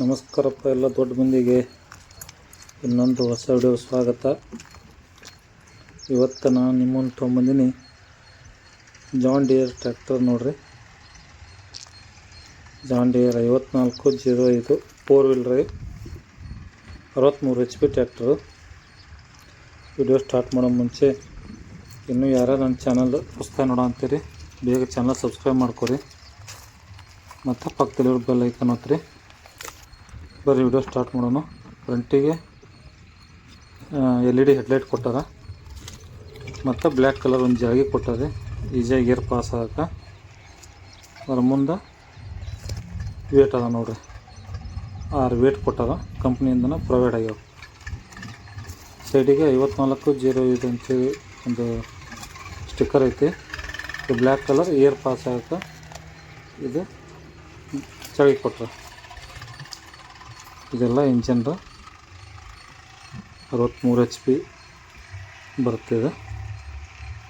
ನಮಸ್ಕಾರಪ್ಪ ಎಲ್ಲ ದೊಡ್ಡ ಮಂದಿಗೆ. ಇನ್ನೊಂದು ಹೊಸ ವಿಡಿಯೋ ಸ್ವಾಗತ. ಇವತ್ತು ನಾನು ನಿಮ್ಮನ್ನು ತೊಗೊಂಬಂದಿನಿ ಜಾನ್ ಡಿಯರ್ ಟ್ರ್ಯಾಕ್ಟರ್ ನೋಡ್ರಿ. ಜಾನ್ ಡಿಯರ್ ಐವತ್ನಾಲ್ಕು ಜೀರೋ ಐದು ಫೋರ್ ವೀಲ್ ಡ್ರೈವ್ ಅರವತ್ತ್ಮೂರು H P tractor video start ಮಾಡೋ ಮುಂಚೆ ಇನ್ನೂ ಯಾರು ನನ್ನ ಚಾನಲ್ ಪುಸ್ತಕ ನೋಡೋ ಅಂತೀರಿ, ಬೇಗ ಚಾನಲ್ ಸಬ್ಸ್ಕ್ರೈಬ್ ಮಾಡ್ಕೊರಿ. ಮತ್ತು ಪಕ್ಕದಲ್ಲಿರೋ ಬೆಲ್ ಐಕನ್ ಒತ್ತಿರಿ ಬರೀ ವಿಡಿಯೋ ಸ್ಟಾರ್ಟ್ ಮಾಡೋಣ. ಫ್ರಂಟಿಗೆ ಎಲ್ ಇ ಡಿ ಹೆಡ್ಲೈಟ್ ಕೊಟ್ಟಾರ. ಮತ್ತು ಬ್ಲ್ಯಾಕ್ ಕಲರ್ ಒಂದು ಜಾಗಿ ಕೊಟ್ಟಾರೆ. ಈಜಿಯಾಗಿ ಗೇರ್ ಪಾಸ್ ಆಗಕ್ಕೆ ಅದ್ರ ಮುಂದೆ ವೇಟ್ ಅದ ನೋಡ್ರಿ. ಆರು ವೇಟ್ ಕೊಟ್ಟಾರ. ಕಂಪ್ನಿಯಿಂದನೇ ಪ್ರೊವೈಡ್ ಆಗ್ಯಾವ. ಸೈಡಿಗೆ ಐವತ್ನಾಲ್ಕು ಜೀರೋ ಐದು ಅಂತೇಳಿ ಒಂದು ಸ್ಟಿಕ್ಕರ್ ಐತಿ. ಬ್ಲ್ಯಾಕ್ ಕಲರ್ ಏರ್ ಪಾಸ್ ಆಗಕ್ಕೆ ಇದು ಚಳಿ ಕೊಟ್ರ. ಇದೆಲ್ಲ ಇಂಜನ್ದು ಅರವತ್ತ್ಮೂರು ಎಚ್ ಪಿ ಬರ್ತಿದೆ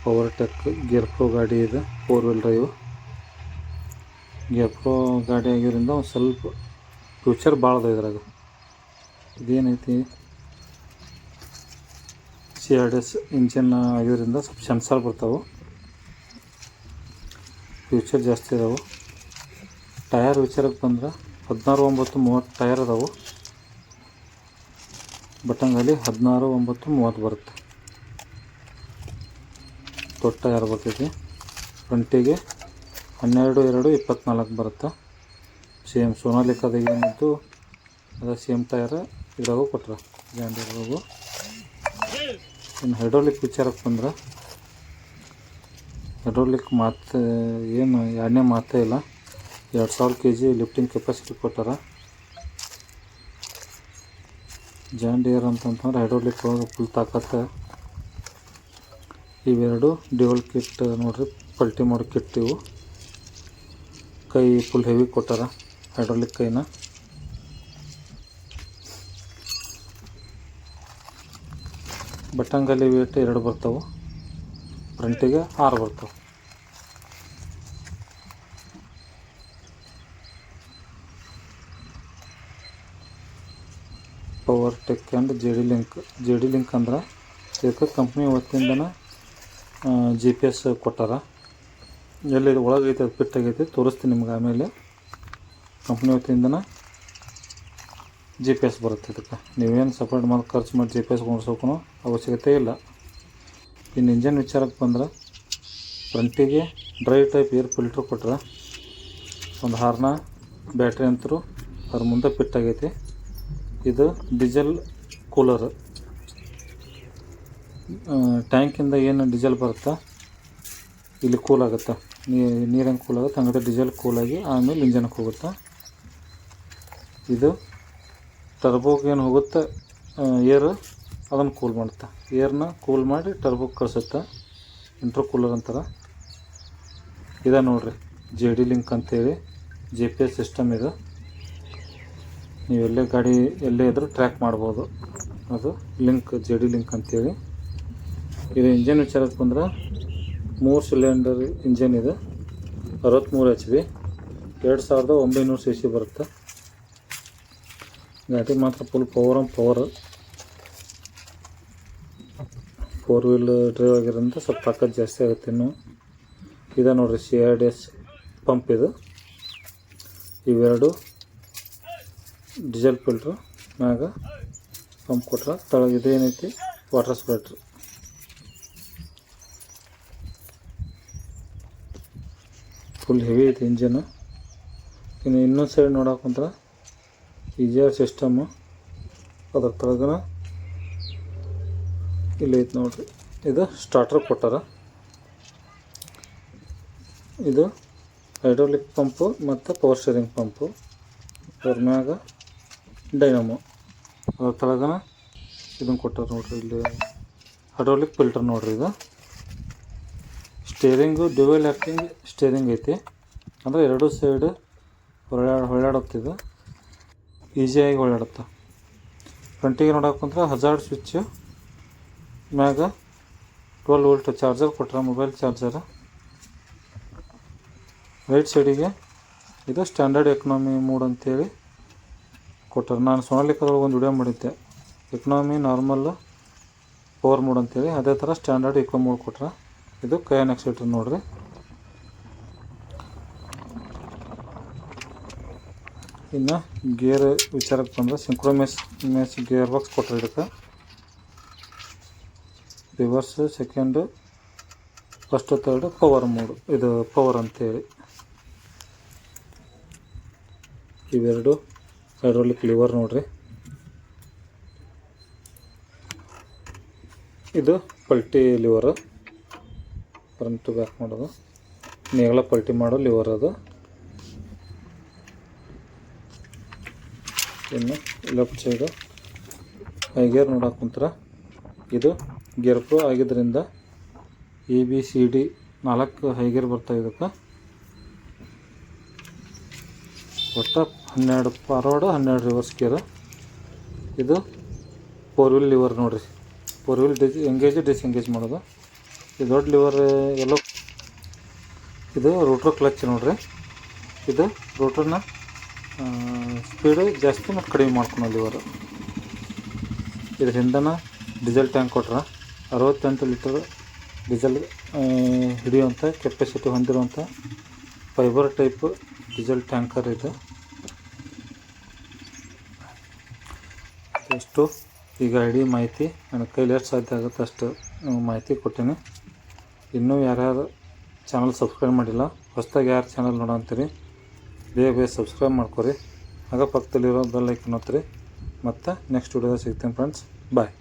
ಪವರ್ ಟೆಕ್ ಗೇರ್ ಪ್ರೋ ಗಾಡಿ ಇದೆ four wheel drive gear pro ಗಾಡಿ ಆಗಿರೋದ್ರಿಂದ ಒಂದು ಸ್ವಲ್ಪ ಫ್ಯೂಚರ್ ಭಾಳ ಅದ ಇದ್ರಾಗ. ಇದೇನೈತಿ? ಸಿ ಆರ್ ಎಸ್ ಇಂಜಿನ್ ಆಗಿರೋದ್ರಿಂದ ಸ್ವಲ್ಪ ಸೆನ್ಸಾರ್ ಬರ್ತಾವೆ. ಫ್ಯೂಚರ್ ಜಾಸ್ತಿ ಇದಾವೆ. ಟಯರ್ ವಿಚಾರಕ್ಕೆ ಬಂದ್ರೆ ಹದಿನಾರು ಒಂಬತ್ತು ಮೂವತ್ತು ಟಯರ್ ಅದಾವು. ಬಟ್ಟಂಗಲ್ಲಿ ಹದಿನಾರು ಒಂಬತ್ತು ಮೂವತ್ತು ಬರುತ್ತೆ. ದೊಡ್ಡ ಟೈರ್ ಬರ್ತೈತಿ. ಫ್ರಂಟಿಗೆ ಹನ್ನೆರಡು ಎರಡು ಇಪ್ಪತ್ನಾಲ್ಕು ಬರುತ್ತೆ. ಸೇಮ್ ಸೋನಾಲಿಕಾದಾಗ ಏನಿತ್ತು ಅದ ಸೇಮ್ ಟಯರ್ ಇದ್ರಾಗೂ ಕೊಟ್ರ. ಜಾಂಡಿರಾಗು ಇನ್ನು ಹೈಡ್ರೋಲಿಕ್ ವಿಚಾರಕ್ಕೆ ಬಂದ್ರೆ, ಹೈಡ್ರೋಲಿಕ್ ಮಾತು, ಏನು ಎರಡನೇ ಮಾತೇ ಇಲ್ಲ. ಎರಡು ಸಾವಿರ ಕೆ ಜಿ ಲಿಫ್ಟಿಂಗ್ ಕೆಪಾಸಿಟಿ ಕೊಟ್ಟಾರ. ಜಾನ್ ಡಿಯರ್ ಅಂತಂತಂದ್ರೆ ಹೈಡ್ರೋಲಿಕ್ ಒಳಗೆ ಫುಲ್ ತಾಕತ್ತ. ಇವೆರಡು ಡ್ಯುವಲ್ ಕಿಟ್ ನೋಡ್ರಿ, ಪಲ್ಟಿ ಮಾಡೋ ಕಿಟ್ ಇವು. ಕೈ ಫುಲ್ ಹೆವಿ ಕೊಟ್ಟಾರ ಹೈಡ್ರೋಲಿಕ್ ಕೈನ. ಬಟ್ಟಂಗಲ್ಲಿ ವೇಟ್ ಎರಡು ಬರ್ತಾವೆ. ಫ್ರಂಟಿಗೆ ಆರು ಬರ್ತಾವೆ. Power tech and J D link J D link ಅಂದ್ರೆ ಇದಕ್ಕೆ ಕಂಪ್ನಿ ವತಿಯಿಂದನ ಜಿ ಪಿ ಎಸ್ ಕೊಟ್ಟಾರ. ಎಲ್ಲಿ ಒಳಗೈತೆ ಅದು ಫಿಟ್ ಆಗೈತಿ, ತೋರಿಸ್ತೀನಿ ನಿಮ್ಗೆ ಆಮೇಲೆ. ಕಂಪ್ನಿ ವತಿಯಿಂದನ ಜಿ ಪಿ ಎಸ್ ಬರುತ್ತೆ ಇದಕ್ಕೆ. ನೀವೇನು ಸಪ್ರೇಟ್ ಮಾಡಿ ಖರ್ಚು ಮಾಡಿ ಜಿ ಪಿ ಎಸ್ ಕೊಂಡಿಸೋಕ್ಕೂ ಅವಶ್ಯಕತೆ ಇಲ್ಲ. ಇನ್ನು ಇಂಜನ್ ವಿಚಾರಕ್ಕೆ ಬಂದ್ರೆ ಫ್ರಂಟಿಗೆ ಡ್ರೈ ಟೈಪ್ ಏರ್ ಫಿಲ್ಟ್ರ್ ಕೊಟ್ರೆ, ಒಂದು ಹಾರ್ನ ಬ್ಯಾಟ್ರಿ ಅಂತರೂ ಅದ್ರ ಮುಂದೆ ಫಿಟ್ ಆಗೈತಿ. ಇದು ಡೀಸೆಲ್ ಕೂಲರ್. ಟ್ಯಾಂಕಿಂದ ಏನು ಡೀಸೆಲ್ ಬರುತ್ತಾ? ಇಲ್ಲಿ ಕೂಲ್ ಆಗುತ್ತೆ? ಹೆಂಗೆ ಕೂಲ್ ಆಗುತ್ತೆ? ಹಂಗಾದ್ರೆ ಡೀಸೆಲ್ ಕೂಲಾಗಿ ಆಮೇಲೆ ಇಂಜನ್ಗೆ ಹೋಗುತ್ತೆ? ಇದು ಟರ್ಬೋಗೆ ಏನು ಹೋಗುತ್ತೆ? ಏರ್ ಅದನ್ನು ಕೂಲ್ ಮಾಡುತ್ತೆ? ಏರ್ನ ಕೂಲ್ ಮಾಡಿ ಟರ್ಬೋಗೆ ಕಳಿಸುತ್ತೆ? ಇಂಟ್ರೋ ಕೂಲರ್ ಅಂತಾರೆ. ಇದೆ ನೋಡಿರಿ. ಜೆ ಡಿ ಲಿಂಕ್ ಅಂತೇಳಿ ಜಿ ಪಿ ಎಸ್ ಸಿಸ್ಟಮ್ ಇದು. ನೀವು ಎಲ್ಲೇ ಗಾಡಿ ಎಲ್ಲೇ ಇದ್ರೂ ಟ್ರ್ಯಾಕ್ ಮಾಡ್ಬೋದು. ಅದು ಲಿಂಕ್ ಜೆ ಡಿ ಲಿಂಕ್ ಅಂತೇಳಿ. ಇದು ಇಂಜನ್ ವಿಚಾರಕ್ಕೆ ಬಂದ್ರೆ ಮೂರು ಸಿಲಿಂಡರ್ ಇಂಜನ್ ಇದೆ. ಅರವತ್ತ್ಮೂರು ಎಚ್ ಬಿ ಎರಡು ಸಾವಿರದ ಒಂಬೈನೂರು ಸಿ ಸಿ ಬರುತ್ತೆ. ಗಾಡಿ ಮಾತ್ರ full power on power four wheel drive ಆಗಿರೋದ್ರಿಂದ ಸ್ವಲ್ಪ ತಾಕತ್ತು ಜಾಸ್ತಿ ಆಗುತ್ತೆ ಇನ್ನು. ಇದೆ ನೋಡಿರಿ C R D S pump ಇದು. ಇವೆರಡು ಡೀಸೆಲ್ ಫಿಲ್ಟ್ರು ಮ್ಯಾಗ ಪಂಪ್ ಕೊಟ್ರ ತಳಗೆ ಇದೇನೈತಿ ವಾಟರ್ ಸ್ಪ್ರೇಟ್ರ್ ಫುಲ್ ಹೆವಿ ಐತಿ ಇಂಜನು ಇನ್ನು ಇನ್ನೊಂದು ಸೈಡ್ ನೋಡಕ್ಕಂದ್ರೆ ಈಜಿಯರ್ ಸಿಸ್ಟಮು ಅದ್ರ ತಳಗನ ಇಲ್ಲಿ ಐತಿ ನೋಡ್ರಿ ಇದು ಸ್ಟಾರ್ಟರ್ ಕೊಟ್ಟಾರ ಇದು ಹೈಡ್ರೋಲಿಕ್ ಪಂಪು ಮತ್ತು ಪವರ್ ಸ್ಟೇರಿಂಗ್ ಪಂಪು ಅದ್ರ ಮ್ಯಾಗ ಡೈನಮೋ. ಅದ್ರ ತಳಗನ ಇದನ್ನು ಕೊಟ್ಟಾರ ನೋಡ್ರಿ, ಇಲ್ಲಿ ಹೈಡ್ರೋಲಿಕ್ ಫಿಲ್ಟರ್ ನೋಡ್ರಿ ಇದು. ಸ್ಟೇರಿಂಗು ಡ್ಯುವೆಲ್ ಆ್ಯಕ್ಟಿಂಗ್ ಸ್ಟೇರಿಂಗ್ ಐತಿ. ಅಂದರೆ ಎರಡು ಸೈಡ್ ಹೊಳ್ಯಾಡ ಇದು. ಈಸಿಯಾಗಿ ಹೊರಳಾಡುತ್ತೆ ಫ್ರಂಟಿಗೆ ನೋಡಕ್ಕಂದ್ರೆ ಹಜಾರ್ಡ್ ಸ್ವಿಚ್, ಮ್ಯಾಗ ಟ್ವೆಲ್ ವೋಲ್ಟ್ ಚಾರ್ಜರ್ ಕೊಟ್ಟರೆ ಮೊಬೈಲ್ ಚಾರ್ಜರ್. ರೈಟ್ ಸೈಡಿಗೆ ಇದು ಸ್ಟ್ಯಾಂಡರ್ಡ್ ಎಕನಾಮಿ ಮೂಡ್ ಅಂತೇಳಿ ಕೊಟ್ಟಾರೆ. ನಾನು ಸೋನಾಲಿಕದೊಳಗೆ ಒಂದು ವಿಡಿಯೋ ಮಾಡಿದ್ದೆ. ಎಕನಾಮಿ ನಾರ್ಮಲ್ ಪವರ್ ಮೋಡ್ ಅಂತೇಳಿ. ಅದೇ ಥರ ಸ್ಟ್ಯಾಂಡರ್ಡ್ ಇಕೋ ಮೋಡ್ ಕೊಟ್ರೆ. ಇದು ಕೈಯನ್ ಎಕ್ಸಿಟ್ರ್ ನೋಡ್ರಿ. ಇನ್ನು ಗೇರ್ ವಿಚಾರಕ್ಕೆ ಬಂದರೆ ಸಿಂಕ್ರೋಮೇಸ್ ಮೆಸ್ ಗೇರ್ ಬಾಕ್ಸ್ ಕೊಟ್ಟರೆ ಇದಕ್ಕೆ. Reverse second first third power mode ಇದು ಪವರ್ ಅಂತೇಳಿ. ಇವೆರಡು ಹೈಡ್ರೋಲಿಕ್ ಕ್ಲಿವರ್ ನೋಡ್ರಿ. ಇದು ಪಲ್ಟಿ ಲಿವರ್ ಫ್ರಂಟ್ ಬ್ಯಾಕ್ ಮಾಡೋದು. ನೇಗಳ ಪಲ್ಟಿ ಮಾಡೋ ಲಿವರ್ ಅದು. ಇನ್ನು ಲೆಫ್ಟ್ ಸೈಡು ಹೈ ಗೇರ್ ನೋಡಕ್ಕೆ ಕುಂತರ. ಇದು ಗೇರ್ ಪ್ರೋ ಆಗಿದ್ದರಿಂದ ಎ ಬಿ ಸಿ ಡಿ ನಾಲ್ಕು ಹೈ ಗೇರ್ ಬರ್ತಾ ಇದಕ್ಕೆ. ಒಟ್ಟು ಹನ್ನೆರಡು ಫಾರ್ವರ್ಡ್ ಹನ್ನೆರಡು ರಿವರ್ಸ್ ಗೇರ್ ಇದು ಫೋರ್ ವೀಲ್ ಲಿವರ್ ನೋಡಿರಿ. Four wheel disengage disengage ಮಾಡೋದು. ಇದು ದೊಡ್ಡ ಲಿವರ್ ಎಲ್ಲೋ ಇದು ರೋಟ್ರ್ ಕ್ಲಚ್ ನೋಡಿರಿ. ಇದು ರೋಟ್ರನ್ನ ಸ್ಪೀಡು ಜಾಸ್ತಿ ಮತ್ತು ಕಡಿಮೆ ಮಾಡ್ಕೊಳೋ ಲಿವರ್ ಇದ್ರ ಹಿಂದನ ಡೀಸೆಲ್ ಟ್ಯಾಂಕ್ ಕೊಟ್ರೆ ಅರವತ್ತೆಂಟು ಲೀಟರ್ ಡೀಸೆಲ್ ಹಿಡಿಯುವಂಥ ಕೆಪಾಸಿಟಿ ಹೊಂದಿರುವಂಥ ಫೈಬರ್ ಟೈಪ್ ಡೀಸೆಲ್ ಟ್ಯಾಂಕರ್ ಇದು. ಎಷ್ಟು ಈಗ ಇಡೀ ಮಾಹಿತಿ ನನ್ನ ಕೈಲಿ ಎಷ್ಟು ಸಾಧ್ಯ ಆಗುತ್ತೆ ಅಷ್ಟು ಮಾಹಿತಿ ಕೊಟ್ಟೀನಿ ಇನ್ನೂ ಯಾರ್ಯಾರು ಚಾನಲ್ ಸಬ್ಸ್ಕ್ರೈಬ್ ಮಾಡಿಲ್ಲ, ಹೊಸ್ದಾಗಿ ಯಾರು ಚಾನಲ್ ನೋಡಂತೀರಿ ಬೇಗ ಬೇಗ ಸಬ್ಸ್ಕ್ರೈಬ್ ಮಾಡ್ಕೊರಿ. ಆಗ ಪಕ್ಕದಲ್ಲಿರೋ ಬೆಲ್ ಐಕನ್ ಒತ್ತಿರಿ ಮತ್ತು ನೆಕ್ಸ್ಟ್ ವಿಡಿಯೋದಾಗ ಸಿಗ್ತೀನಿ ಫ್ರೆಂಡ್ಸ್ ಬಾಯ್